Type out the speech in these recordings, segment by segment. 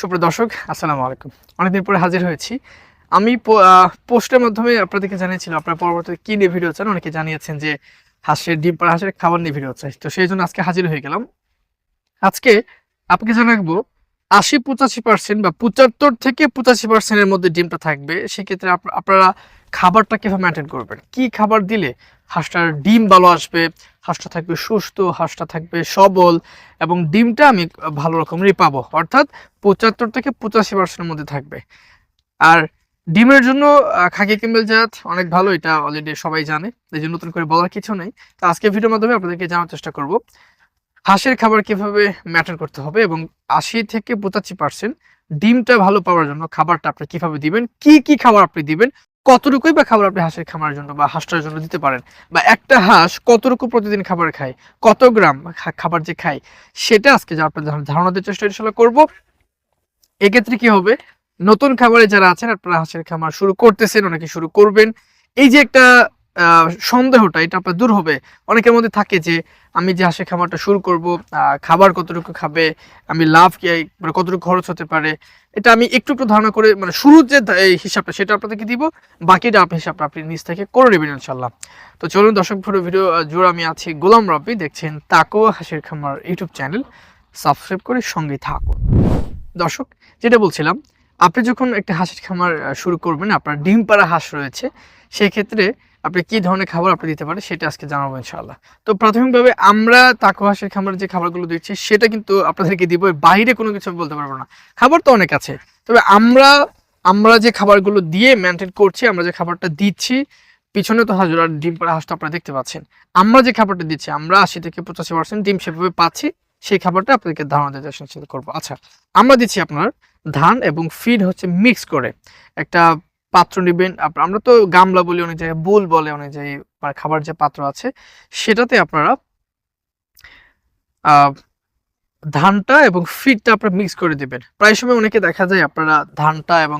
সুপ্রিয় দর্শক, আসসালামু আলাইকুম। অনেকদিন পরে হাজির হয়েছি। আমি পোস্টের মাধ্যমে আপনাদেরকে জানিয়েছিলাম, আপনারা পরবর্তীতে কি নিয়ে ভিডিও চান? অনেকে জানিয়েছেন যে হাঁসের ডিম পাড়া, হাঁসের খাবার নিয়ে ভিডিও চাই। তো সেই জন্য আজকে হাজির হয়ে গেলাম। আজকে আপনাকে জানাব, আশি পঁচাশি পার্সেন্ট বা পঁচাত্তর থেকে পঁচাশি পার্সেন্টের মধ্যে ডিমটা থাকবে। সেক্ষেত্রে আপনারা খাবারটা কীভাবে মেনটেন করবেন? কি খাবার দিলে হাঁসটার ডিম ভালো আসবে, হাঁসটা থাকবে সুস্থ, হাঁসটা থাকবে সবল, এবং ডিমটা আমি ভালো রকমেরই পাবো। অর্থাৎ পঁচাত্তর থেকে পঁচাশি পার্সেন্টের মধ্যে থাকবে। আর ডিমের জন্য খাকি কিম্বেল জাত অনেক ভালো, এটা অলরেডি সবাই জানে, এই জন্য নতুন করে বলার কিছু নেই। তো আজকে ভিডিওর মাধ্যমে আপনাদেরকে জানার চেষ্টা করব, হাঁসের খাবার কীভাবে ম্যাটার করতে হবে এবং আশি থেকে পঁচাশি পার্সেন্ট ডিমটা ভালো পাওয়ার জন্য খাবারটা আপনি কীভাবে দিবেন, কি কি খাবার আপনি দিবেন কতটুকুই বা খাবার আপনি হাঁসের খামারের জন্য বা হাঁসটার জন্য দিতে পারেন? বা একটা হাঁস কতটুকু প্রতিদিন খাবার খায়? কত গ্রাম খাবার যে খায়? সেটা আজকে যা আপনার ধারণা দেওয়ার চেষ্টা ইনশাল্লাহ করব। এক্ষেত্রে কি হবে? নতুন খাবারে যারা আছেন, আপনারা হাঁসের খামার শুরু করতেছেন, অনেকে শুরু করবেন। এই যে একটা সন্দেহটা, এটা আপনার দূর হবে। অনেকের মধ্যে থাকে যে, আমি যে হাঁসের খামারটা শুরু করব খাবার কতটুকু খাবে, আমি লাভ মানে কতটুকু খরচ হতে পারে, এটা আমি একটু একটু ধারণা করে মানে শুরুর যে হিসাবটা, সেটা আপনাদেরকে দিব, বাকিটা আপনি হিসাবটা আপনি নিজ থেকে করে নেবেন ইনশাল্লাহ তো চলুন দর্শক, পুরো ভিডিও জুড়ে আমি আছি গোলাম রব্বি, দেখছেন তাকো হাঁসের খামার ইউটিউব চ্যানেল। সাবস্ক্রাইব করে সঙ্গে থাকুন। দর্শক, যেটা বলছিলাম, আপনি যখন একটা হাঁসের খামার শুরু করবেন, আপনার ডিম পাড়া হাঁস রয়েছে, সেক্ষেত্রে আপনি কি ধরনের খাবার আপনি দিতে পারেন সেটা আজকে জানাব ইনশাআল্লাহ। তো প্রাথমিকভাবে আমরা তাকো হাঁসের খামারে যে খাবারগুলো দিচ্ছি, সেটা কিন্তু আপনাদেরকে দিব। বাইরে কোনো কিছু বলতে পারব না। খাবার তো অনেক আছে। তবে আমরা আমরা যে খাবারগুলো দিয়ে মেনটেন করছি, আমরা যে খাবারটা দিচ্ছি, পিছনে তো হাজার ডিম পাড়া হাঁসটা আপনারা দেখতে পাচ্ছেন। আমরা যে খাবারটা দিচ্ছি, আমরা আশি থেকে পঁচাশি পার্সেন্ট ডিম সেভাবে পাচ্ছি। সেই খাবারটা আপনাদেরকে ধারণা দিতে চেষ্টা করব। আচ্ছা আমরা দিচ্ছি আপনার ধান এবং ফিড হচ্ছে মিক্স করে। একটা পাত্র নেবেন। আমরা তো গামলা বলি অনেক জায়গায়, বোল বলে অনেক জায়গায় মানে খাবার যে পাত্র আছে, সেটাতে আপনারা ধানটা এবং ফিডটা আপনারা মিক্স করে দেবেন। প্রায় সময় অনেকে দেখা যায় আপনারা ধানটা এবং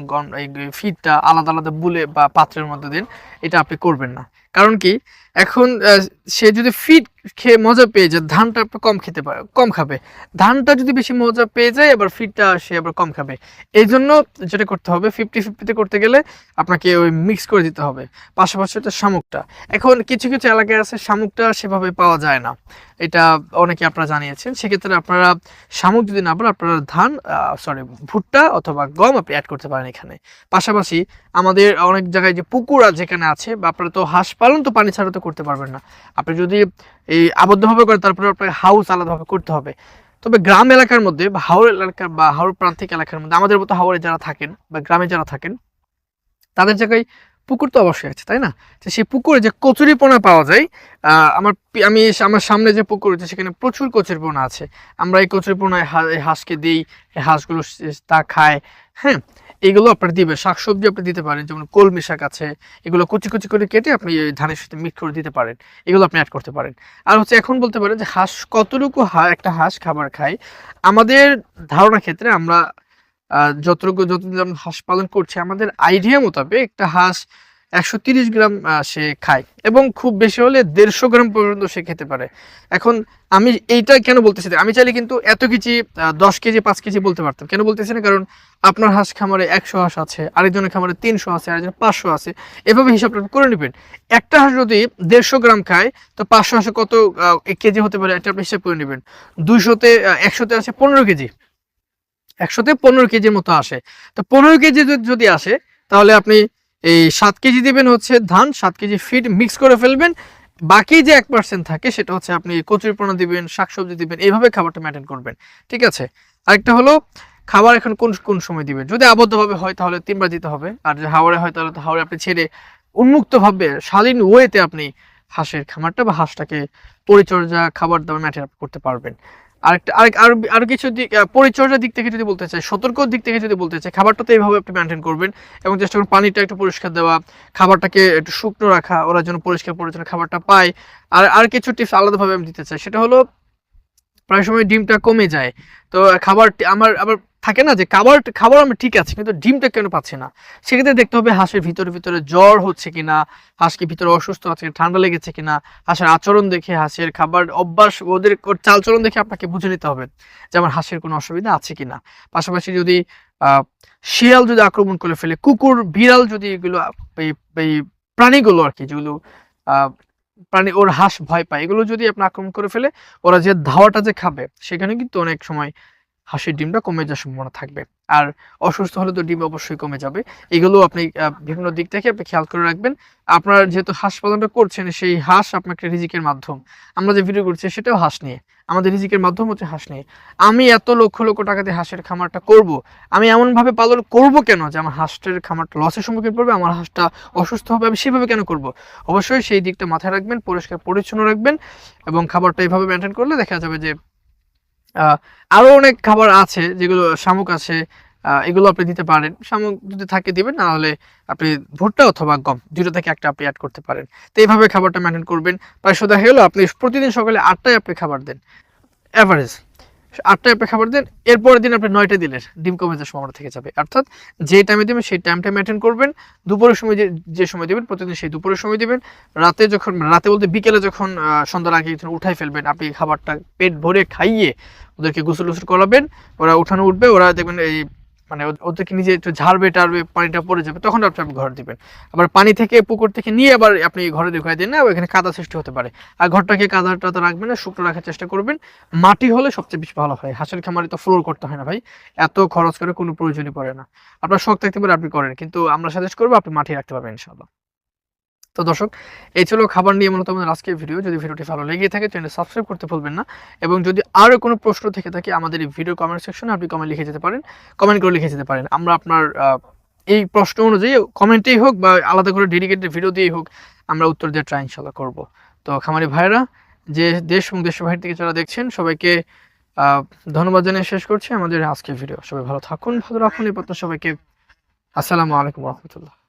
ফিডটা আলাদা আলাদা বুলে বা পাত্রের মধ্যে দিন, এটা আপনি করবেন না। কারণ কি? এখন সে যদি ফিড খেয়ে মজা পেয়ে যায়, ধানটা কম খেতে পারে, কম খাবে। ধানটা যদি বেশি মজা পেয়ে যায়, আবার ফিডটা সে আবার কম খাবে। এই জন্য যেটা করতে হবে ফিফটি ফিফটিতে করতে গেলে আপনাকে ওই মিক্স করে দিতে হবে। পাশাপাশি হচ্ছে শামুকটা। এখন কিছু কিছু এলাকায় আছে, শামুকটা সেভাবে পাওয়া যায় না। এটা অনেকে আপনারা জানিয়েছেন। সেক্ষেত্রে আপনারা শামুক যদি না পান, আপনারা ধান সরি ভুট্টা অথবা গম আপনি অ্যাড করতে পারেন এখানে। পাশাপাশি আমাদের অনেক জায়গায় যে পুকুর যেখানে আছে, বা আপনারা তো হাঁস পালন তো পানি ছাড়া তো করতে পারবেন না। আপনি যদি এই আবদ্ধভাবে করেন, তারপরে আপনাকে হাউস আলাদাভাবে করতে হবে। তবে গ্রাম এলাকার মধ্যে বা হাওড় এলাকা বা হাওড় প্রান্তিক এলাকার মধ্যে আমাদের মতো হাওড়ে যারা থাকেন বা গ্রামে যারা থাকেন, তাদের জায়গায় পুকুর তো অবশ্যই আছে, তাই না? তো সেই পুকুরে যে কচুরিপোনা পাওয়া যায় আমার আমি আমার সামনে যে পুকুর আছে, সেখানে প্রচুর কচুরিপোনা আছে। আমরা এই কচুরিপোনায় হাঁসকে দিই হাঁসগুলো তা খায় হ্যাঁ? এগুলো আপনার দিবে, শাকসবজি আপনি দিতে পারেন, যেমন কলমি শাক আছে, এগুলো কুচি কুচি করে কেটে আপনি ধানের সাথে মিক্স করে দিতে পারেন, এগুলো আপনি অ্যাড করতে পারেন। আর হচ্ছে এখন বলতে পারেন যে হাঁস, কতটুকু একটা হাঁস খাবার খায়, আমাদের ধারণা ক্ষেত্রে আমরা যতটুকু, যতদিন হাঁস পালন করছি, আমাদের আইডিয়া মোতাবেক একটা হাঁস একশো গ্রাম সে খায় এবং খুব বেশি হলে দেড়শো গ্রাম পর্যন্ত সে খেতে পারে। এখন আমি এইটা কেন বলতেছি? আমি চাইলে কিন্তু এত কেজি দশ কেজি, পাঁচ কেজি বলতে পারতাম। কেন বলতেছি না? কারণ আপনার হাঁস খামারে একশো হাঁস আছে, আরেকজনের খামারে তিনশো আছে, আরেকজনের পাঁচশো আছে। এভাবে হিসাবটা করে নেবেন। একটা হাঁস যদি দেড়শো গ্রাম খায়, তো পাঁচশো হাঁসে কত কেজি হতে পারে? এটা আপনি হিসাব করে নেবেন। দুইশোতে একশোতে আছে পনেরো কেজি। একশোতে পনেরো কেজির মতো আসে। তো পনেরো কেজি যদি আসে, তাহলে আপনি এই সাত কেজি দিবেন হচ্ছে ধান, সাত কেজি ফিড মিক্স করে ফেলবেন। বাকি যে এক পার্সেন্ট থাকে, সেটা হচ্ছে আপনি কচুরিপনা দিবেন, শাকসবজি দিবেন, এইভাবে খাবারটা মেনটেন করবেন। ঠিক আছে? আরেকটা হলো, খাবার এখন কোন কোন সময় দিবেন? যদি আবদ্ধভাবে হয়, তাহলে তিনবার দিতে হবে। আর যদি হাওড়ে হয়, তাহলে হাওড়ে আপনি ছেড়ে উন্মুক্তভাবে শালীন ওয়েতে আপনি হাঁসের খামারটা বা হাঁসটাকে পরিচর্যা খাবার দাবার ম্যাটার করতে পারবেন। আরেকটা আরেক আরও আরও কিছু দিক পরিচর্যার দিক থেকে যদি বলতে চাই, সতর্ক দিক থেকে যদি বলতে চাই, খাবারটা তো এইভাবে আপনি মেনটেন করবেন এবং চেষ্টা করুন পানিটা একটু পরিষ্কার দেওয়া, খাবারটাকে একটু শুকনো রাখা, ওরা যেন পরিষ্কার পরিচ্ছন্ন খাবারটা পায়। আর আর কিছু টিপস আলাদাভাবে আমি দিতে চাই, সেটা হলো প্রায় সময় ডিমটা কমে যায়। তো খাবার আমার আবার থাকে না যে খাবার খাবার আমরা ঠিক আছে, কিন্তু ডিমটা কেন পাচ্ছে না? সেক্ষেত্রে দেখতে হবে হাঁসের ভিতরে ভিতরে জ্বর হচ্ছে কিনা, হাঁস কি ভিতরে অসুস্থ আছে, ঠান্ডা লেগেছে কিনা, হাঁসের আচরণ দেখে, হাঁসের খাবার অভ্যাস, ওদের চালচরণ দেখে আপনাকে বুঝে নিতে হবে যে আমার হাঁসের কোনো অসুবিধা আছে কিনা। পাশাপাশি যদি শিয়াল যদি আক্রমণ করে ফেলে, কুকুর, বিড়াল যদি এগুলো প্রাণীগুলো আর কি, যেগুলো প্রাণী ওর হাঁস ভয় পায়। এগুলো যদি আপনি আক্রমণ করে ফেলে, ওরা যে ধাওয়াটা যে খাবে, সেখানে কিন্তু অনেক সময় হাঁসের ডিমটা কমে যাওয়ার সম্ভাবনা থাকবে। আর অসুস্থ হলে তো ডিম অবশ্যই কমে যাবে। এগুলো আপনি বিভিন্ন দিক থেকে আপনি খেয়াল করে রাখবেন। আপনার যেহেতু হাঁস পালনটা করছেন, সেই হাঁস আপনার একটা রিজিকের মাধ্যম। আমরা যে ভিডিও করছি, সেটাও হাঁস নিয়ে। আমাদের রিজিকের মাধ্যম হচ্ছে হাঁস নিয়ে। আমি এত লক্ষ লক্ষ টাকা দিয়ে হাঁসের খামারটা করব, আমি এমনভাবে পালন করব কেন যে আমার হাঁসটার খামারটা লসের সম্মুখীন পড়বে, আমার হাঁসটা অসুস্থ হবে, আমি সেভাবে কেন করব? অবশ্যই সেই দিকটা মাথায় রাখবেন, পরিষ্কার পরিচ্ছন্ন রাখবেন এবং খাবারটা এইভাবে মেনটেন করলে দেখা যাবে যে আহ, আরও অনেক খাবার আছে যেগুলো শামুক আছে এগুলো আপনি দিতে পারেন। শামুক যদি থাকে দিবেন না হলে আপনি ভুট্টা অথবা গম দুটো থেকে একটা আপনি অ্যাড করতে পারেন। তো এইভাবে খাবারটা মেনটেন করবেন। প্রায় দেখা গেলো আপনি প্রতিদিন সকালে আটটায় আপনি খাবার দেন। অ্যাভারেজ আটটায় আপনি খাবার দেন, এরপরের দিন আপনি নয়টা দিলেন ডিম কমে যাওয়ার সম্ভাবনা থেকে যাবে। অর্থাৎ যে টাইমে দেবেন, সেই টাইমটা মেনটেন করবেন। দুপুরের সময় যে যে সময় দেবেন, প্রতিদিন সেই দুপুরের সময় দেবেন। রাতে যখন, রাতে বলতে বিকেলে যখন সন্ধ্যার আগে যখন উঠাই ফেলবেন, আপনি খাবারটা পেট ভরে খাইয়ে ওদেরকে গোসল গোসল করাবেন। ওরা উঠানো উঠবে, ওরা দেখবেন এই মানে ওদেরকে নিজে একটু ঝাড়বে, টাড়বে, পানিটা পড়ে যাবে, তখন আপনি আপনি ঘর দিবেন। আবার পানি থেকে, পুকুর থেকে নিয়ে আবার আপনি ঘরে দেখাই দিন না এখানে কাদা সৃষ্টি হতে পারে। আর ঘরটাকে কাদা টাদা রাখবেন না, শুকনো রাখার চেষ্টা করবেন। মাটি হলে সবচেয়ে বেশি ভালো হয়। হাঁসের খামারে তো ফ্লোর করতে হয় না ভাই। এত খরচ করে কোনো প্রয়োজনই পড়ে না। আপনার শখ থাকতে পারে আপনি করেন, কিন্তু আমরা সাজেস্ট করব আপনি মাটি রাখতে পারবেন ইনশাল্লাহ তো দর্শক, এই ছিল খাবার নিয়ে মূলত আমাদের আজকের ভিডিও। যদি ভিডিওটি ভালো লেগে থাকে চ্যানেল সাবস্ক্রাইব করতে ভুলবেন না। এবং যদি আরও কোনো প্রশ্ন থেকে থাকে, আমাদের এই ভিডিও কমেন্ট সেকশনে আপনি কমেন্ট লিখে যেতে পারেন। কমেন্ট করে লিখে যেতে পারেন। আমরা আপনার এই প্রশ্ন অনুযায়ী কমেন্টেই হোক বা আলাদা করে ডেডিকেটেড ভিডিও দিয়েই হোক, আমরা উত্তর দিয়ে ট্রাই ইনশাল্লাহ করব। তো খামারি ভাইরা যে দেশ এবং দেশের বাইরে থেকে যারা দেখছেন, সবাইকে ধন্যবাদ জানিয়ে শেষ করছি আমাদের আজকের ভিডিও। সবাই ভালো থাকুন, ভালো রাখুন, এই পত্র সবাইকে। আসসালামু আলাইকুম রহমতুল্লাহ।